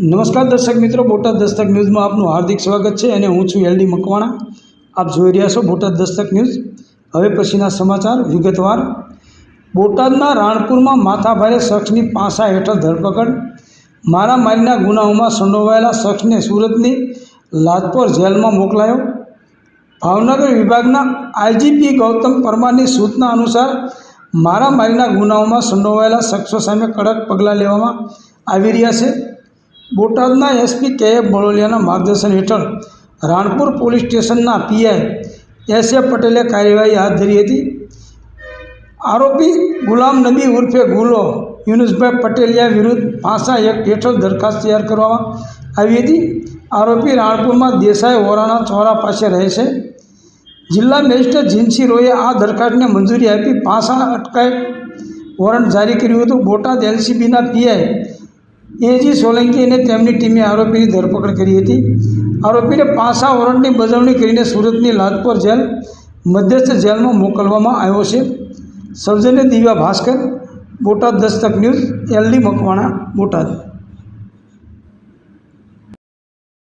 નમસ્કાર દર્શક મિત્રો, બોટાદ દસ્તક ન્યૂઝમાં આપનું હાર્દિક સ્વાગત છે અને હું છું એલડી મકવાણા. આપ જોઈ રહ્યા છો બોટાદ દસ્તક ન્યૂઝ. હવે પછીના સમાચાર વિગતવાર. બોટાદના રાણપુરમાં માથાભારે શખ્સની પાસા હેઠળ ધરપકડ. મારામારીના ગુનાઓમાં સંડોવાયેલા શખ્સને સુરતની લાજપોર જેલમાં મોકલાયો. ભાવનગર વિભાગના આઈજીપી ગૌતમ પરમારની સૂચના અનુસાર મારામારીના ગુનાઓમાં સંડોવાયેલા શખ્સો સામે કડક પગલાં લેવામાં આવી રહ્યા છે. બોટાદના એસપી કે એ બળોલિયાના માર્ગદર્શન હેઠળ રાણપુર પોલીસ સ્ટેશનના પીઆઈ એસ એ પટેલે કાર્યવાહી હાથ ધરી હતી. આરોપી ગુલામ નબી ઉર્ફે ગુલો યુનુસભાઈ પટેલિયા વિરુદ્ધ પાસા એક્ટ હેઠળ દરખાસ્ત તૈયાર કરવામાં આવી હતી. આરોપી રાણપુરમાં દેસાઈ વોરાણા ચોરા પાસે રહે છે. જિલ્લા મેજિસ્ટ્રેટ જીન્સી રોએ આ દરખાસ્તને મંજૂરી આપી પાસા અટકાયત વોરંટ જારી કર્યું હતું. બોટાદ એલસીબીના પીઆઈ એજી સોલંકી અને તેમની ટીમે આરોપીની ધરપકડ કરી હતી. આરોપીને પાસા વોરંટની બજવણી કરીને સુરતની લાજપોર જેલ, મધ્યસ્થ જેલમાં મોકલવામાં આવ્યો છે. સૌજન્ય Divya Bhaskar, Botad Dastak news, L D Makwana, Botad.